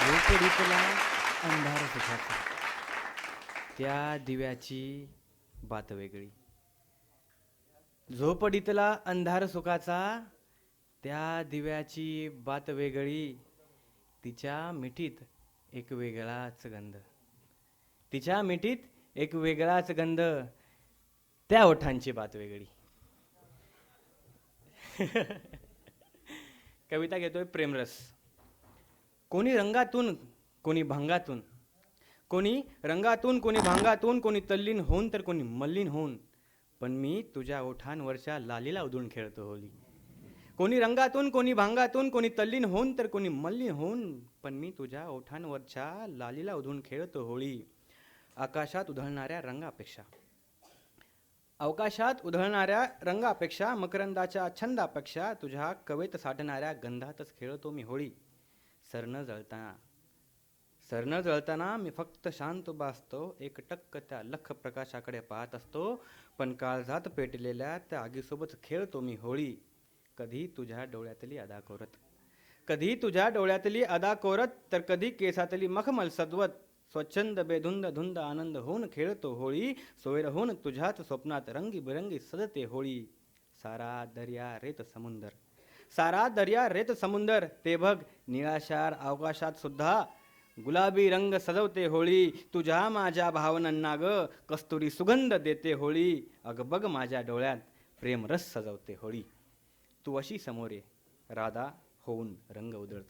झोपडीतला अंधार सुखाचा. त्या दिव्याची बात वेगळी. झोपडीतला अंधार सुखाचा त्या दिव्याची बात वेगळी. तिच्या मिठीत एक वेगळाच गंध. तिच्या मिठीत एक वेगळाच गंध. त्या ओठांची बात वेगळी. कविता घेतोय प्रेमरस. कोणी रंगातून कोणी भांगातून. कोणी रंगातून कोणी भांगातून कोणी तल्लीन होऊन तर कोणी मल्लीन होऊन. पण मी तुझ्या ओठांवरच्या लालीला उधळून खेळतो होली. कोणी रंगातून कोणी भांगातून कोणी तल्लीन होऊन तर कोणी मल्लीन होऊन. पण मी तुझ्या ओठांवरच्या लालीला उधळून खेळतो होळी. आकाशात उधळणाऱ्या रंगापेक्षा. अवकाशात उधळणाऱ्या रंगापेक्षा मकरंदाच्या छंदापेक्षा तुझ्या कवेत साठणाऱ्या गंधातच खेळतो मी होळी. सरनं जळताना सरनं जळताना मी फक्त शांत उभा असतो एक टक्क त्या लख प्रकाशाकडे पाहत असतो पण काळजात पेटलेल्या त्या आगीसोबत खेळतो मी होळी. कधी तुझ्या डोळ्यातली अदा कोरत. कधी तुझ्या डोळ्यातली अदा कोरत तर कधी केसातली मखमल सदवत स्वच्छंद बेधुंद धुंद आनंद होऊन खेळतो होळी सोयर होऊन तुझ्याच स्वप्नात रंगीबिरंगी सजते होळी. सारा दर्या रेत समुंदर. सारा दर्या रेत समुंदर ते बघ निळाशार अवकाशात सुद्धा. गुलाबी रंग सजवते होळी तुझ्या माझ्या भावनांना ग कस्तुरी सुगंध देते होळी. अग बघ माझ्या डोळ्यात प्रेमरस सजवते होळी. तू अशी समोरे राधा होऊन रंग उधळत.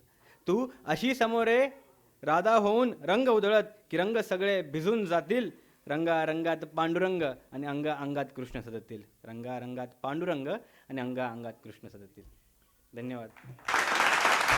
तू अशी समोरे राधा होऊन रंग उधळत की रंग सगळे भिजून जातील. रंगा रंगात पांडुरंग आणि अंग अंगात कृष्ण सजतील. रंगा रंगात पांडुरंग आणि अंगा अंगात कृष्ण सजतील. धन्यवाद.